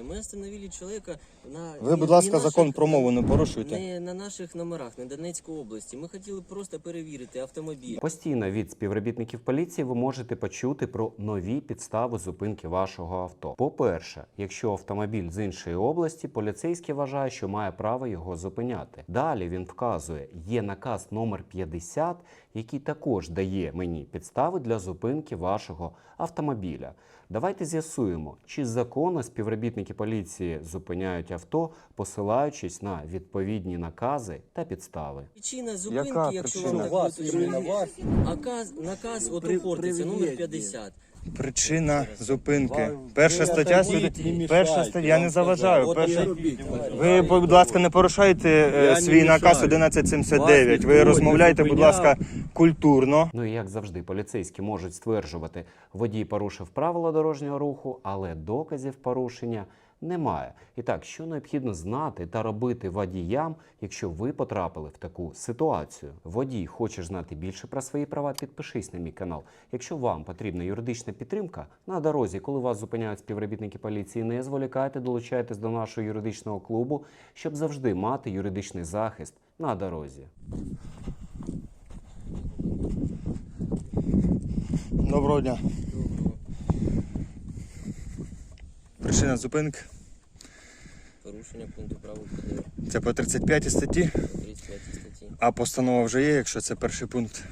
Мы остановили человека на Ви, будь ласка, наших- закон про мову не порушуйте. не на наших номерах, не Донецької області. Ми хотіли просто перевірити автомобіль. Постійно від співробітників поліції ви можете почути про нові підстави зупинки вашого авто. По-перше, якщо автомобіль з іншої області, поліцейський вважає, що має право його зупиняти. Далі він вказує, є наказ номер 50, який також дає мені підстави для зупинки вашого автомобіля. Давайте з'ясуємо, чи законно співробітники поліції зупиняють авто, посилаючись на відповідні накази та підстави. Причина зупинки, Яка якщо причина? вам так Вас, причина вас. Наказ, наказ от у номер 50. Причина зупинки. Перша стаття сюди. Перша стаття. Я не заважаю. Перша... Ви, будь ласка, не порушайте е, свій наказ мішаю. 1179. Вас Ви розмовляйте, будь ласка, культурно. Ну і як завжди, поліцейські можуть стверджувати, водій порушив правила дорожнього руху, але доказів порушення немає. І так, що необхідно знати та робити водіям, якщо ви потрапили в таку ситуацію? Водій, хочеш знати більше про свої права? Підпишись на мій канал. Якщо вам потрібна юридична підтримка на дорозі, коли вас зупиняють співробітники поліції, не зволікайте, долучайтесь до нашого юридичного клубу, щоб завжди мати юридичний захист на дорозі. Доброго дня. Причина зупинки. Порушення пункту правил ПДР, Це по 35 статті, 35 статті. а постанова вже є, якщо це перший пункт.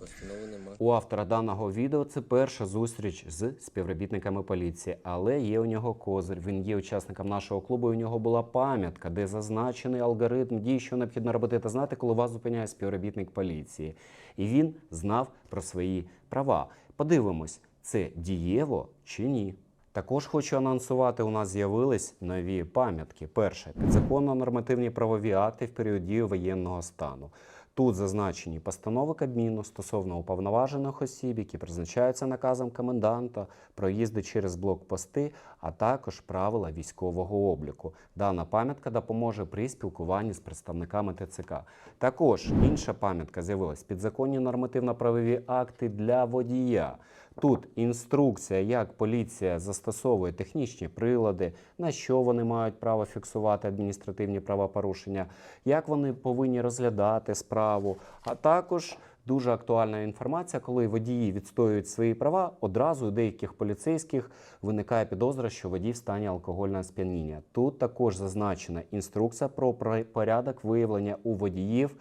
Постанови нема. У автора даного відео це перша зустріч з співробітниками поліції, але є у нього козир. Він є учасником нашого клубу. і У нього була пам'ятка, де зазначений алгоритм дій, що необхідно робити та знати, коли вас зупиняє співробітник поліції. І він знав про свої права. Подивимось, це дієво чи ні. Також хочу анонсувати, у нас з'явились нові пам'ятки. Перше підзаконно нормативні правові акти в період дії воєнного стану. Тут зазначені постанови Кабміну стосовно уповноважених осіб, які призначаються наказом коменданта, проїзди через блокпости, а також правила військового обліку. Дана пам'ятка допоможе при спілкуванні з представниками ТЦК. Також інша пам'ятка з'явилась підзаконні нормативно-правові акти для водія. Тут інструкція, як поліція застосовує технічні прилади, на що вони мають право фіксувати адміністративні правопорушення, як вони повинні розглядати справу, а також дуже актуальна інформація, коли водії відстоюють свої права, одразу у деяких поліцейських виникає підозра, що водій в стані алкогольного сп'яніння. Тут також зазначена інструкція про порядок виявлення у водіїв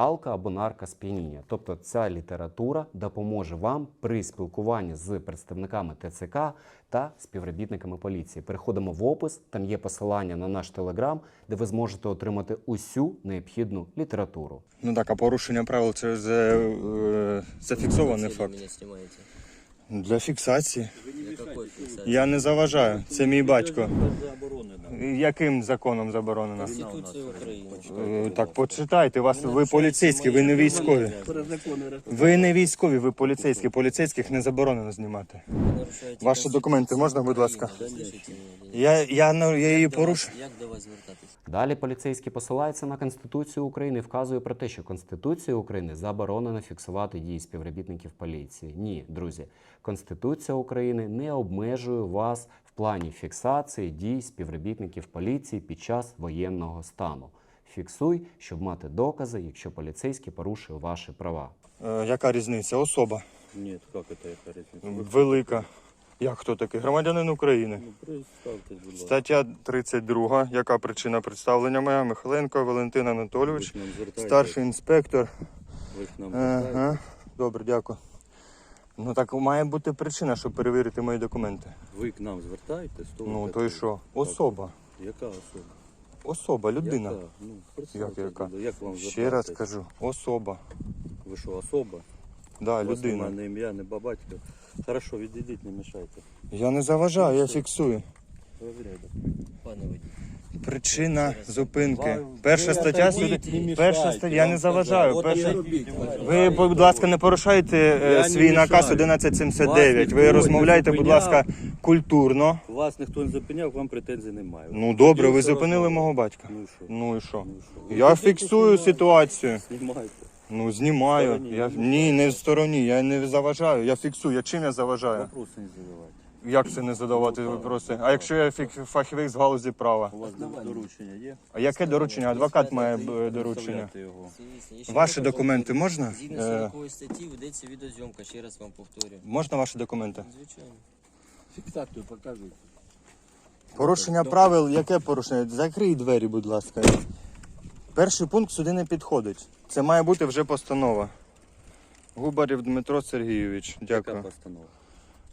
алко або наркосп'яніння. Тобто ця література допоможе вам при спілкуванні з представниками ТЦК та співробітниками поліції. Переходимо в опис, там є посилання на наш телеграм, де ви зможете отримати усю необхідну літературу. Ну так, а порушення правил це вже е, зафіксований факт. мене знімаєте. Для фіксації. Я не заважаю. Це мій батько. Яким законом заборонено? Конституцію України. Е, Так почитайте, вас ви поліцейські, ви не військові. Ви не військові, ви поліцейські. Поліцейських не заборонено знімати. Ваші документи можна, будь ласка? Я, я, ну, я її порушу. Як до вас звертатись? Далі поліцейський посилається на Конституцію України і вказує про те, що Конституція України заборонено фіксувати дії співробітників поліції. Ні, друзі, Конституція України не обмежує вас в плані фіксації дій співробітників поліції під час воєнного стану. Фіксуй, щоб мати докази, якщо поліцейський порушує ваші права. Е, яка різниця? Особа Нет, как это яка різниця? велика. Як хто такий? Громадянин України. Ну, представтесь, будь ласка. Стаття 32. Яка причина представлення моя? Михайленко Валентин Ви Анатолійович, ж нам звертаєтесь. старший інспектор. Ви ж нам. Ага. Добре, дякую. Ну так має бути причина, щоб перевірити мої документи. Ви к нам звертаєтесь? то ви Ну то і і- що? Особа. Яка особа? Особа, людина. Яка? Ну, Як яка? будь ласка. Як вам Ще раз звертатись? кажу, особа. Ви що, особа? Да, У вас людина. немає не ім'я, не бабатька. Хорошо, відійдіть, не мішайте. Я не заважаю, я фіксую. Пане водій. Причина зупинки. Перша стаття сюди. Перша стаття. Я не заважаю. Перша... Ви, будь ласка, не порушайте е, свій наказ 1179. Ви розмовляйте, будь ласка, культурно. Вас ніхто не зупиняв, вам претензій немає. Ну добре, ви зупинили мого батька. Ну і що? Ну і що? Ну і що? Я фіксую ситуацію. Знімайте. Ну знімаю. стороні. Я ні, не в стороні. Я не заважаю. Я фіксую. Я чим я заважаю? Вопроси не задавайте. Як це не задавати вопроси? А якщо я фік- фахівець з галузі права? У вас доручення є? А яке доручення? Адвокат має е, доручення. Ваші документи можна? Згідно Е, 40 статті ведеться відеозйомка, ще раз вам повторюю. Можна ваші документи? Звичайно. Фіксацію покажіть. Порушення правил, яке порушення? Закрий двері, будь ласка. Перший пункт сюди не підходить. Це має бути вже постанова. Губарів Дмитро Сергійович. Яка Дякую. постанова?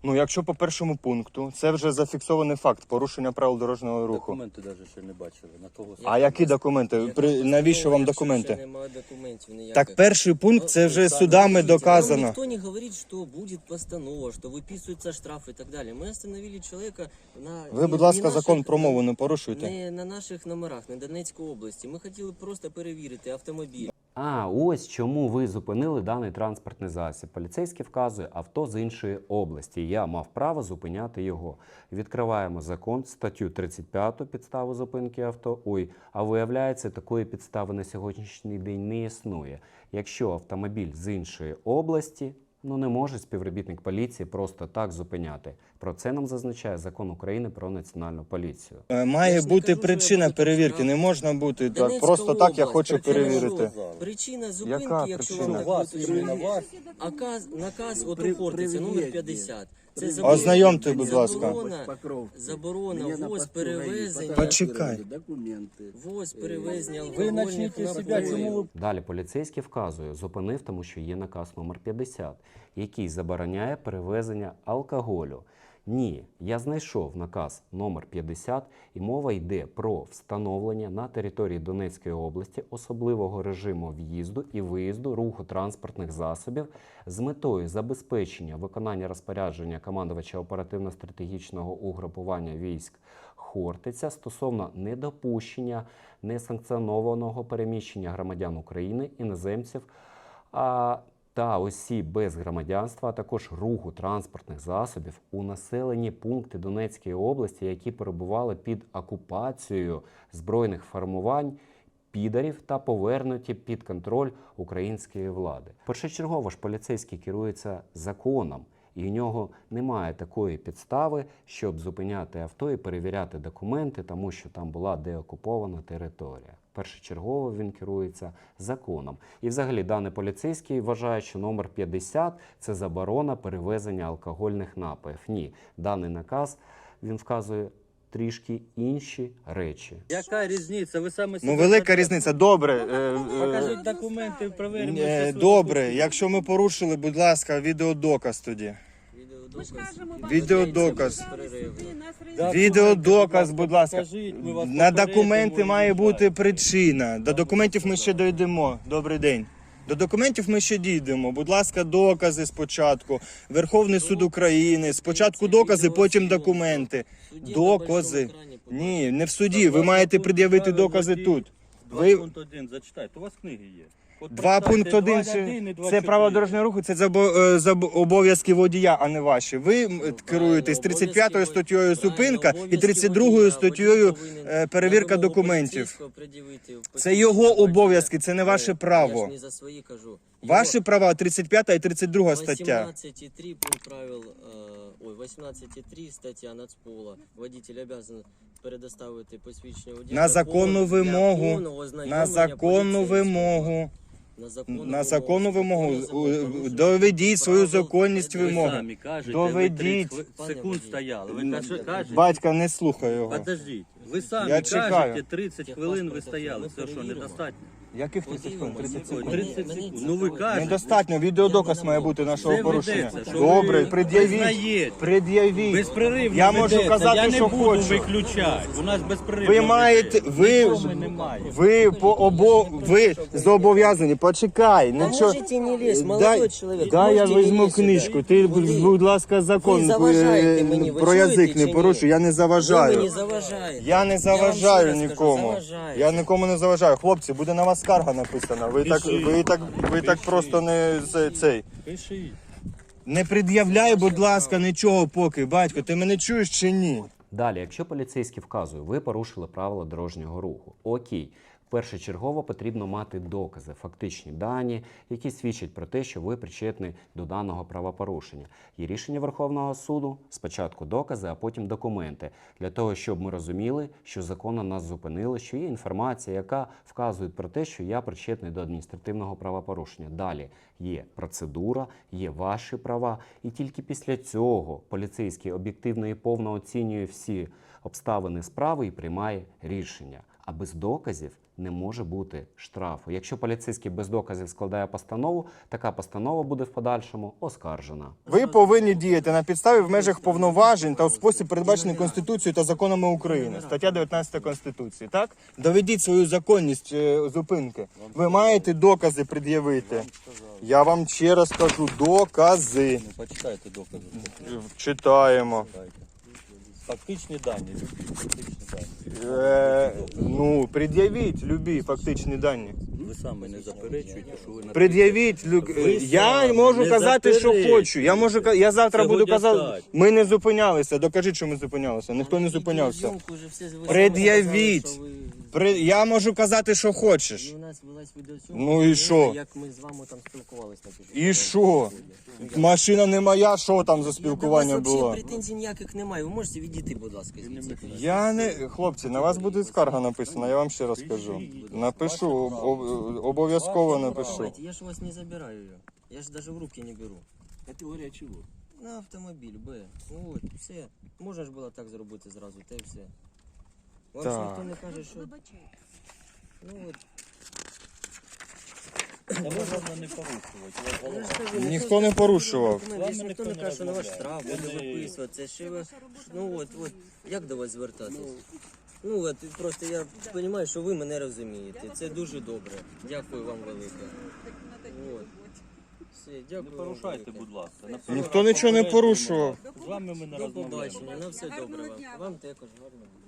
Ну, якщо по першому пункту, це вже зафіксований факт порушення правил дорожнього руху. Документи навіть ще не бачили. На того А які документи? Яка При... постанова, Навіщо вам якщо документи? вже Немає документів ніяких. Так перший пункт це вже судами Вам доказано. никто не говорит, что будет постанова, что выписываются штрафы и так далее. Мы остановили человека на... Ви, не- будь ласка, не закон наших- про мову не порушуйте. Не на наших номерах, не Донецької області. Ми хотіли просто перевірити автомобіль. А ось чому ви зупинили даний транспортний засіб. Поліцейський вказує авто з іншої області. Я мав право зупиняти його. Відкриваємо закон, статтю 35 підставу зупинки авто. Ой, а виявляється, такої підстави на сьогоднішній день не існує. Якщо автомобіль з іншої області, ну не може співробітник поліції просто так зупиняти. Про це нам зазначає закон України про національну поліцію. Е, Має ж не бути кажу, що я причина буду перевірки. Не можна бути так. Донецька Просто так я область, хочу причина перевірити. що? Причина зупинки, Яка якщо причина? вам так вас, іменно вас. Аказ, наказ от При- Хортиця, номер привілегії. 50. Це заборона- Ознайомте, будь ласка. Заборона, Покровки. заборона Мені на ввоз, посту ГАІ перевезення. Почекай. Документи. ввоз, перевезення Ви алкогольних себе, чому ви Далі поліцейський вказує, зупинив, тому що є наказ номер 50, який забороняє перевезення алкоголю. Ні, я знайшов наказ номер 50 і мова йде про встановлення на території Донецької області особливого режиму в'їзду і виїзду руху транспортних засобів з метою забезпечення виконання розпорядження командувача оперативно-стратегічного угрупування військ Хортиця стосовно недопущення несанкціонованого переміщення громадян України, іноземців а, та осіб без громадянства, а також руху транспортних засобів у населені пункти Донецької області, які перебували під окупацією збройних формувань. Підарів та повернуті під контроль української влади. Першочергово ж поліцейські керуються законом, і в нього немає такої підстави, щоб зупиняти авто і перевіряти документи, тому що там була деокупована територія. Першочергово він керується законом. І взагалі даний поліцейський вважає, що номер 50 – це заборона перевезення алкогольних напоїв. Ні, даний наказ він вказує трішки інші речі. Яка різниця? Ви саме Ну, велика різниця. Добре. е, е, Покажіть документи, перевіримо. е, суд Добре, якщо ми порушили, будь ласка, відеодоказ тоді. Відеодоказ. Відеодоказ. Да, Відеодоказ, будь ласка. Покажіть, ми вас На попередимо, документи має бути причина. До документів ми ще дійдемо. Добрий день. До документів ми ще дійдемо. Будь ласка, докази спочатку. Верховний суд України. Спочатку докази, потім документи. Судді на Докази. большому екрані покажуть. Ні, не в суді. Ви маєте пред'явити докази тут. Ви 2.1, зачитайте, у вас книги є. От 2.1 прочитайте, це, 2.1 це право дорожнього руху, це забо- е, обов'язки водія, а не ваші. Ви м, керуєтесь Правильно, 35 обов'язки статтею водія. зупинка і обов'язки 32 водія. статтею Водій повинен е, перевірка документів. Це його обов'язки, це не ваше Е, право. Я ж не за свої кажу. Ваші права 35 і 32 стаття. 18.3 пункт правил, э, ой, 18.3 стаття Нацпола. Водитель обязан предоставити посвідчення водія. На законну вимогу. На законну вимогу. На законну На законну вимогу. Доведіть свою законність вимоги. Ви самі кажете, Доведіть. ви 30 секунд стояли. Ви кажете, кажете, Батька не слухай його. подождіть. Ви самі Я чекаю. кажете, 30 хвилин ви стояли. Це що, недостатньо? Яких 30 секунд? 30 секунд. 30 секунд. Ну ви кажете. Недостатньо. Відеодоказ має бути нашого Це порушення. ведеться, що Добре, ви пред'явіть. визнаєте. Пред'явіть. Безперервно Я можу ведеться. казати, я не що буду хочу. виключати. У нас безперервно Ви маєте, ви, немає. ви по обо, ви зобов'язані. Почекай, Да нічого. можете не лезть, молодой Дай, дай я можете не візьму книжку. Ти, будь ласка, закон Ви заважаєте е, мені, ви про чуєте язик чи не ні? порушуй. Я не Ви заважаю. мені заважаєте. Я не вам заважаю ще раз кажу, нікому. заважаєте. Я нікому не заважаю. Хлопці, буде на вас скарга написана. Ви так, ви так, ви так просто не це- цей. Пишіть. Не пред'являй, будь ласка, нічого поки. Батько, ти мене чуєш чи ні? Далі, якщо поліцейський вказує, ви порушили правила дорожнього руху. Окей, Першочергово потрібно мати докази, фактичні дані, які свідчать про те, що ви причетні до даного правопорушення. Є рішення Верховного суду, спочатку докази, а потім документи, для того, щоб ми розуміли, що законно нас зупинили, що є інформація, яка вказує про те, що я причетний до адміністративного правопорушення. Далі є процедура, є ваші права, і тільки після цього поліцейський об'єктивно і повно оцінює всі обставини справи і приймає рішення. А без доказів не може бути штрафу. Якщо поліцейський без доказів складає постанову, така постанова буде в подальшому оскаржена. Ви повинні діяти на підставі в межах повноважень та у спосіб передбачений Конституцією та законами України. Стаття 19 Конституції. Так доведіть свою законність е, зупинки. Ви маєте докази пред'явити. Я вам ще раз кажу, докази. Ну, почитайте докази. Читаємо. Фактичні дані, любі, фактичні дані. Е, ну, пред'явіть любі фактичні дані. Ви самі не заперечуєте, що ви на Пред'явіть, люк. Ви я можу не казати, що заперечуйте. хочу. Я можу ка- я завтра Це буду казати. Ми не зупинялися. Докажіть, що ми зупинялися. Ніхто не зупинявся. Відеозйомку вже все- ви самі Пред'явіть. сказали, що ви- При... Я можу казати, що хочеш. І у нас велась відеозйомка. Ну і що? Як ми з вами там спілкувалися на І що? Машина не моя, що там за спілкування Я до вас було? претензій ніяких немає. Ви можете відійти, будь ласка, звідси. Я не хлопці, на вас буде скарга написана, я вам ще раз кажу. Напишу, об- об- обов'язково напишу. Давайте, я ж вас не забираю ее. Я ж даже в руки не беру. Категорія чого? На автомобіль, Б. Ну от, все. Можна ж було так зробити зразу, та й все. Вам ж ніхто не каже, що. Ну от. Та можна не порушувати. Я голова. Ніхто не порушував. документ, Ніхто не не каже, що на ваш штраф буде не- записувати. Це ще ви. Ну от, от. Як до вас звертатись? Ну от просто я розумію, що ви мене розумієте. Це дуже добре. Дякую вам велике. От. Все, Не дякую. вам порушайте, велике. будь ласка. Ніхто нічого не порушував. З вами ми не До розмовляємо. побачення, на все добре вам. Вам також гарно буде.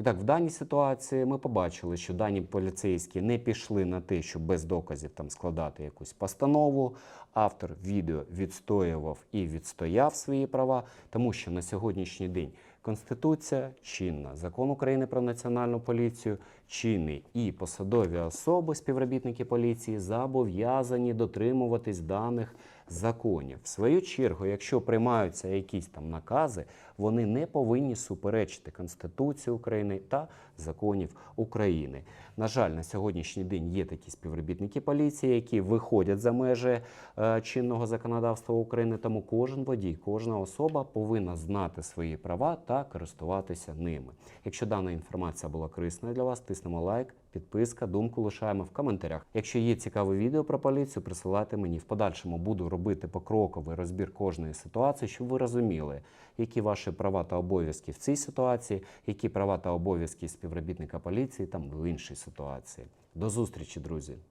І так, в даній ситуації ми побачили, що дані поліцейські не пішли на те, щоб без доказів там складати якусь постанову. Автор відео відстоював і відстояв свої права, тому що на сьогоднішній день Конституція чинна, закон України про національну поліцію чинний, і посадові особи, співробітники поліції, зобов'язані дотримуватись даних законів. В свою чергу, якщо приймаються якісь там накази, вони не повинні суперечити Конституції України та законів України. На жаль, на сьогоднішній день є такі співробітники поліції, які виходять за межі е, чинного законодавства України. Тому кожен водій, кожна особа повинна знати свої права та користуватися ними. Якщо дана інформація була корисною для вас, тиснемо лайк, підписка, думку лишаємо в коментарях. Якщо є цікаве відео про поліцію, присилайте мені. В подальшому буду робити покроковий розбір кожної ситуації, щоб ви розуміли, які ваші права та обов'язки в цій ситуації, які права та обов'язки співробітника поліції там в іншій ситуації. До зустрічі, друзі!